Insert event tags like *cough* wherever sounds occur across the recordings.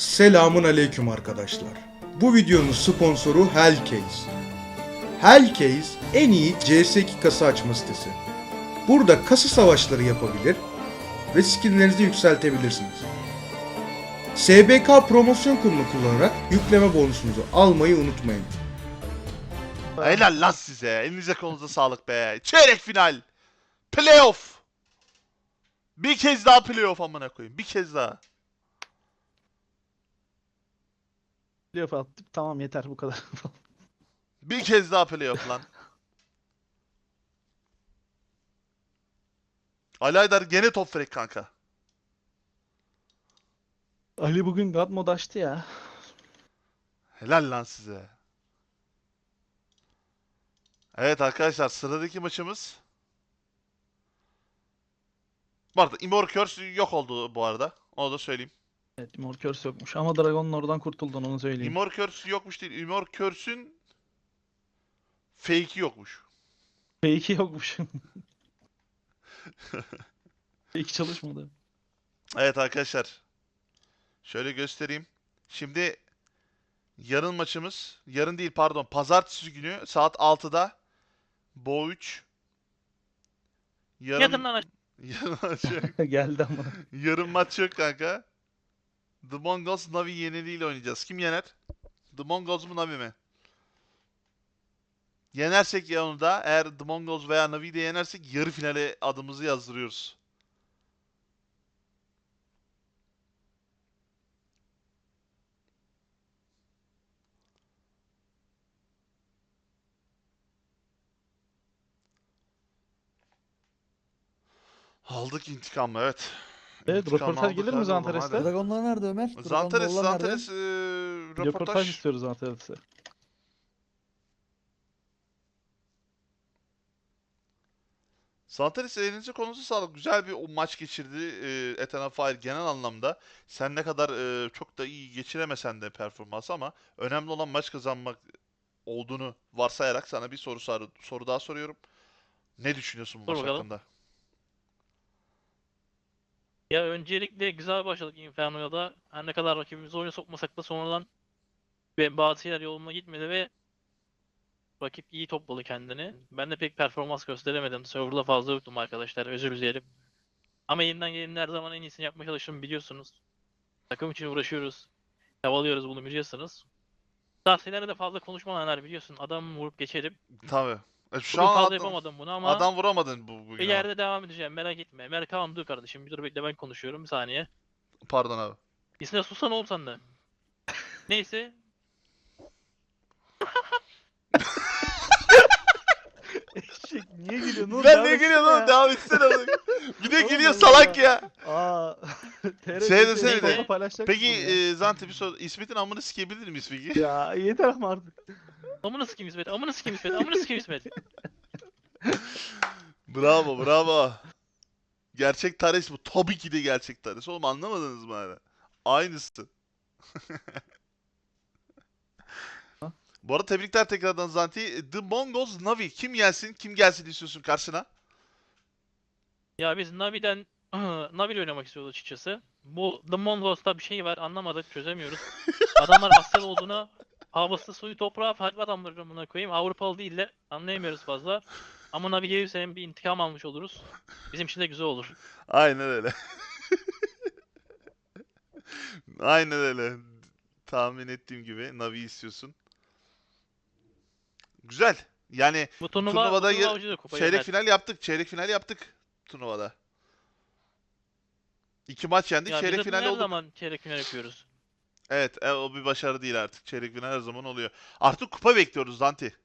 Selamun aleyküm arkadaşlar. Bu videonun sponsoru Hellcase. Hellcase en iyi CS2 kasa açma sitesi. Burada kasa savaşları yapabilir ve skinlerinizi yükseltebilirsiniz. SBK promosyon kodunu kullanarak yükleme bonusunuzu almayı unutmayın. Helal lan size. Elinize kolunuza sağlık be. Çeyrek final. Playoff. Bir kez daha playoff amına koyayım. Bir kez daha. Playoff attım. Tamam yeter bu kadar. *laughs* Bir kez daha playoff lan. Ali Aydar gene top frek kanka. Ali bugün God mod açtı ya. Helal lan size. Evet arkadaşlar sıradaki maçımız. Bu arada Immor Curse yok oldu bu arada. Onu da söyleyeyim. Evet Immor Curse yokmuş ama Dragon'un oradan kurtuldun onu söyleyeyim. Immor Curse yokmuş değil. Immor Curse'ün fake'i yokmuş. Fake'i yokmuş. *laughs* Fake çalışmadı. Evet arkadaşlar. Şöyle göstereyim. Şimdi yarın maçımız, yarın değil pardon, pazartesi günü saat 6'da Bo 3 yarın Yatın lan aşağı. *laughs* yarın maç yok. *laughs* Geldi ama. Yarın maç yok kanka. The Mongols Navi yeniliğiyle oynayacağız. Kim yener? The Mongols mu Navi mi? Yenersek ya onu da eğer The Mongols veya Navi'yi de yenersek yarı finale adımızı yazdırıyoruz. Aldık intikamı evet. Evet, İntikam röportaj aldık, gelir mi hadi oğlum, Zantares'te? hadi. Dragonlar nerede Ömer? Zantares, Dragonlar nerede? Zantares eee, Röportaj, röportaj. istiyoruz Zantares'e. Zantares elinize konusu sağlık. Güzel bir o maç geçirdi eee Eternal Fire genel anlamda. Sen ne kadar eee, çok da iyi geçiremesen de performans ama önemli olan maç kazanmak olduğunu varsayarak sana bir soru sor- soru daha soruyorum. Ne düşünüyorsun bu Sor maç bakalım. hakkında? Ya öncelikle güzel başladık Inferno'ya da. Her ne kadar rakibimizi oyuna sokmasak da sonradan bazı şeyler yoluna gitmedi ve rakip iyi topladı kendini. Ben de pek performans gösteremedim. Server'da fazla yoktum arkadaşlar. Özür dilerim. Ama elimden gelenin her zaman en iyisini yapmaya çalıştım biliyorsunuz. Takım için uğraşıyoruz. Çabalıyoruz bunu biliyorsunuz. Tavsiyelerde de fazla konuşmalar biliyorsun. Adam vurup geçerim. Tabii. E, şu Bugün an adam, yapamadım bunu ama adam vuramadın bu bugün. ama. ileride devam edeceğim. Merak etme. Merkan dur kardeşim. Bir dur bekle ben konuşuyorum. Bir saniye. Pardon abi. İsmet susana oğlum sen de. *laughs* Neyse. Eşek niye gülüyorsun oğlum? Ben Devam ne lan? ya. Devam etsene oğlum. Bir de Oğlum geliyor Allah salak ya. Aa. *laughs* Şey desene de. Peki e, Zante bir soru. İsmet'in amını sikebilir miyiz peki? Ya yeter ama artık. Amına sikeyim İsmet. Amına sikeyim İsmet. Amına sikeyim İsmet. *laughs* Bravo bravo. Gerçek Tares bu. Tabii ki de gerçek Tares. Oğlum anlamadınız mı hala? Aynısı. *laughs* bu arada tebrikler tekrardan Zanti. The Mongols Navi. Kim gelsin? Kim gelsin istiyorsun karşına? Ya biz Navi'den *clears throat* Navi ile oynamak istiyoruz açıkçası. Bu The Mongols'ta bir şey var anlamadık çözemiyoruz. *laughs* Adamlar Asyalı olduğuna havası suyu toprağı farklı adamlar buna koyayım. Avrupalı değil de anlayamıyoruz fazla. Ama Navi gelirse hem bir intikam almış oluruz. Bizim için de güzel olur. Aynen öyle. Aynen öyle. Tahmin ettiğim gibi Navi istiyorsun. Güzel. Yani Bu turnuva, Turnuvada turnuva yer- çeyrek final yaptık. Çeyrek final yaptık turnuvada. İki maç yendik. Ya çeyrek final her olduk. zaman çeyrek final yapıyoruz. Evet, e, o bir başarı değil artık. Çeyrek final her zaman oluyor. Artık kupa bekliyoruz Zanti.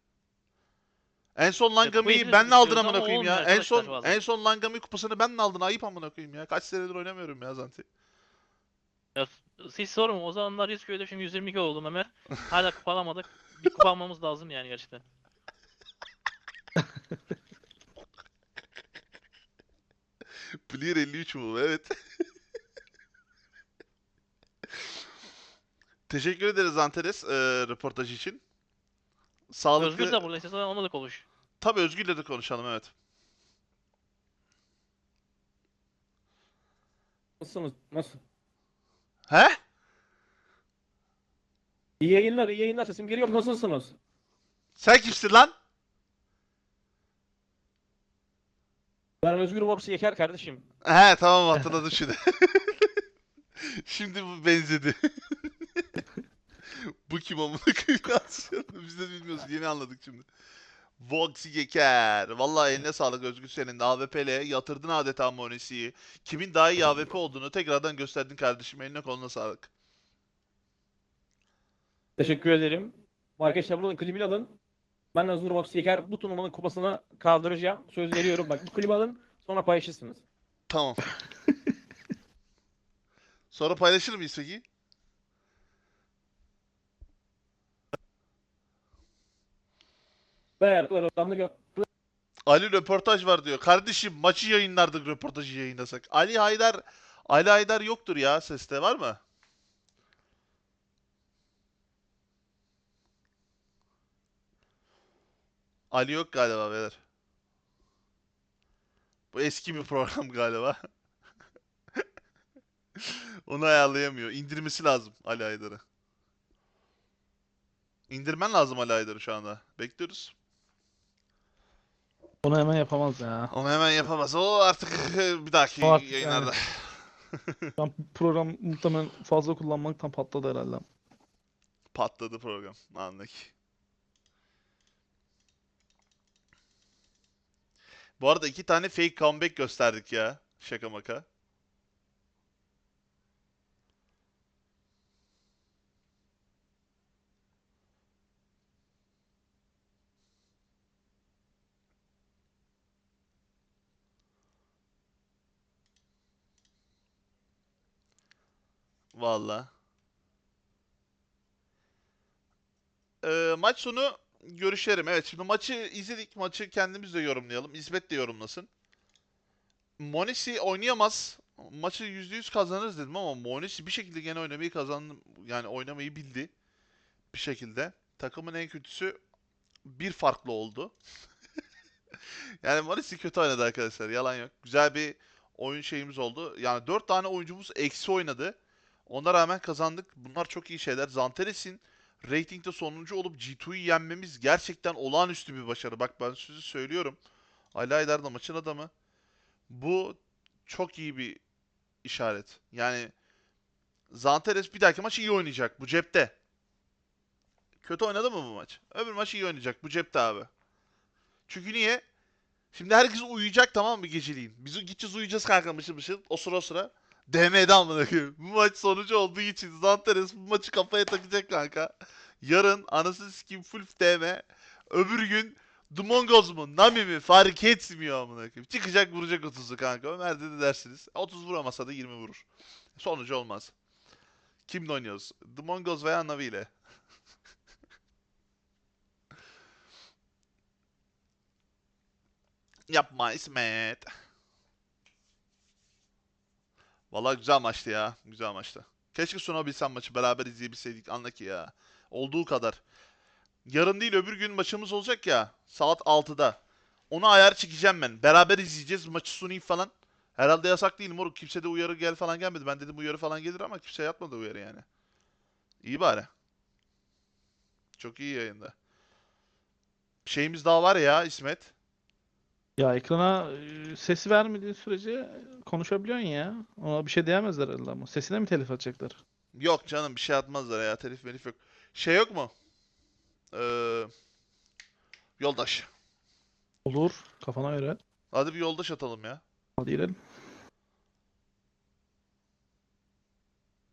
En son Langami'yi hepimiz ben ne aldın amına koyayım ya? En son bazen. en son Langami kupasını ben ne aldın? Ayıp amına koyayım ya. Kaç senedir oynamıyorum ya Zanti. Ya siz sorun o zamanlar Rizköy'de şimdi 122 oldum Ömer. Hala kupa alamadık. Bir kupa almamız lazım yani gerçekten. *laughs* Player 53 mu? Evet. *laughs* Teşekkür ederiz Antares e, röportaj için. Sağlıklı. Özgür de burada istiyorsan onunla da konuş. Tabii Özgür'le de konuşalım evet. Nasılsınız? Nasıl? He? İyi yayınlar, iyi yayınlar. Sesim geliyor. Nasılsınız? Sen kimsin lan? Ben Özgür Boks Yeker kardeşim. He tamam hatırladım şimdi. *laughs* Şimdi bu benzedi. *laughs* bu kim amına koyayım *laughs* ya? Biz de bilmiyoruz. Yeni anladık şimdi. Vox Yeker. Vallahi eline sağlık Özgür senin de AWP'le yatırdın adeta Monesi'yi. Kimin daha iyi AWP olduğunu tekrardan gösterdin kardeşim. Eline koluna sağlık. Teşekkür ederim. Arkadaşlar buradan klibini alın. Ben Özgür Boks Yeker bu turnuvanın kupasını kaldıracağım. Söz veriyorum. Bak bu klibi alın. Sonra paylaşırsınız. Tamam. *laughs* Sonra paylaşır mıyız peki? Ali röportaj var diyor. Kardeşim maçı yayınlardık röportajı yayınlasak. Ali Haydar Ali Haydar yoktur ya seste var mı? Ali yok galiba beyler. Bu eski bir program galiba. *laughs* Onu ayarlayamıyor. İndirmesi lazım Ali Haydar'ı. İndirmen lazım Ali Haydar'ı şu anda. Bekliyoruz. Onu hemen yapamaz ya. Onu hemen yapamaz. O artık *laughs* bir dahaki O artık yayınlarda. An *laughs* program muhtemelen fazla kullanmaktan patladı herhalde. Patladı program. Anlık. Bu arada iki tane fake comeback gösterdik ya. Şaka maka. Vallahi. Ee, maç sonu görüşelim. Evet şimdi maçı izledik. Maçı kendimiz de yorumlayalım. İsmet de yorumlasın. Monesi oynayamaz. Maçı %100 kazanırız dedim ama Monesi bir şekilde gene oynamayı kazandı. Yani oynamayı bildi. Bir şekilde. Takımın en kötüsü bir farklı oldu. *laughs* yani Monesi kötü oynadı arkadaşlar. Yalan yok. Güzel bir oyun şeyimiz oldu. Yani 4 tane oyuncumuz eksi oynadı. Ona rağmen kazandık. Bunlar çok iyi şeyler. Zanteres'in ratingde sonuncu olup G2'yu yenmemiz gerçekten olağanüstü bir başarı. Bak ben size söylüyorum. Ali Aydar da maçın adamı. Bu çok iyi bir işaret. Yani Zanteres bir dahaki maç iyi oynayacak. Bu cepte. Kötü oynadı mı bu maç? Öbür maç iyi oynayacak. Bu cepte abi. Çünkü niye? Şimdi herkes uyuyacak tamam mı geceliğin? Biz gideceğiz uyuyacağız kanka mışıl mışıl. O sıra o sıra. DM'de amına koyayım. Bu maç sonucu olduğu için Zanteres bu maçı kafaya takacak kanka. Yarın anasını sikeyim full DM. Öbür gün Dumongoz mu Nami mi fark etmiyor amına koyayım. Çıkacak vuracak 30'u kanka. Ömer dedi dersiniz. 30 vuramasa da 20 vurur. Sonucu olmaz. Kimle oynuyoruz? Dumongoz veya Navi ile. *laughs* Yapma İsmet. Vallahi güzel maçtı ya. Güzel maçtı. Keşke sunabilsem maçı beraber izleyebilseydik. Anla ki ya. Olduğu kadar. Yarın değil öbür gün maçımız olacak ya. Saat 6'da. Onu ayar çekeceğim ben. Beraber izleyeceğiz. Maçı sunayım falan. Herhalde yasak değil moruk. Kimse de uyarı gel falan gelmedi. Ben dedim uyarı falan gelir ama kimse yapmadı uyarı yani. İyi bari. Çok iyi yayında. Şeyimiz daha var ya İsmet. Ya ekrana e, ses vermediğin sürece konuşabiliyorsun ya. Ona bir şey diyemezler herhalde ama. Sesine mi telif atacaklar? Yok canım bir şey atmazlar ya. Telif melif yok. Şey yok mu? Ee, yoldaş. Olur. Kafana göre. Hadi bir yoldaş atalım ya. Hadi girelim.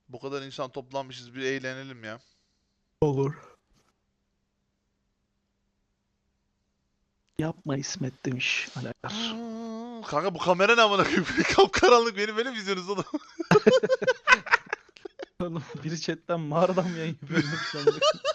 Bu kadar insan toplanmışız bir eğlenelim ya. Olur. Yapma İsmet demiş Alakar. Aa, Kanka bu kamera ne amına koyayım? *laughs* Kapkaranlık benim benim vizyonuz oğlum. *laughs* Oğlum Biri chatten mağaradan mı yayın yapıyor? *laughs*